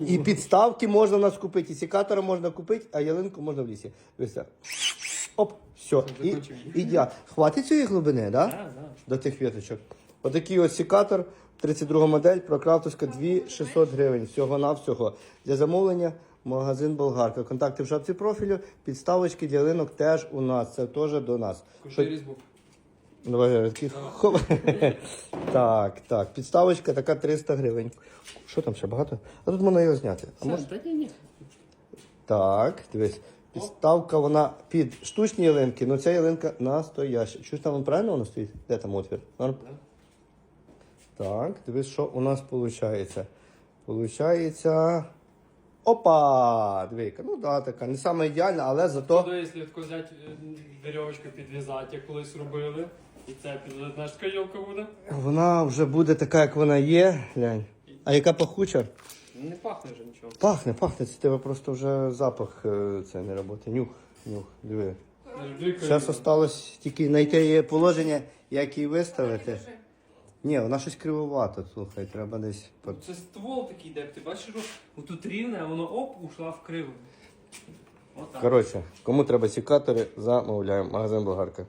І підставки можна нас купити, і секатора можна купити, а ялинку можна в лісі. Дивися. Оп, все. І, закончив. ідеально. Хватить цієї глибини, да? Так, так. До тих віточок. Отакий ось секатор, 32 модель, прокрафтовська 2600 гривень. Всього-навсього. Для замовлення магазин Болгарка. Контакти в шапці профілю, підставочки для ялинок теж у нас. Це теж до нас. Кушай різьбу. Давай я такий хоп. Так, так. Підставочка така 300 гривень. Що там ще багато? А тут можна його зняти. А може... Та ні, ні. Так, дивись. Підставка вона під штучні ялинки, але ця ялинка настояща. Чуєш там правильно вона стоїть? Де там отвір? Норм? Так, дивись, що у нас виходить. Получається. Опа! Двійка. Ну да, така. Не саме ідеальна, але зато. Тобто, якщо взяти е, підв'язати, як колись робили, і підв'язати, знаєш, така йолка буде? Вона вже буде така, як вона є. Глянь. А яка пахуча? Не пахне вже нічого. Пахне, пахне. Це тебе просто вже запах е, це не роботи. Нюх, нюх, диви. Зараз осталось тільки знайти її положення, як її виставити. Ні, вона щось кривовато, слухай, треба десь. по- Це ствол такий, де ти бачиш, що отут рівне, а воно оп, ушла в криву. Отак. Коротше, кому треба секатори, замовляємо. Магазин Болгарка.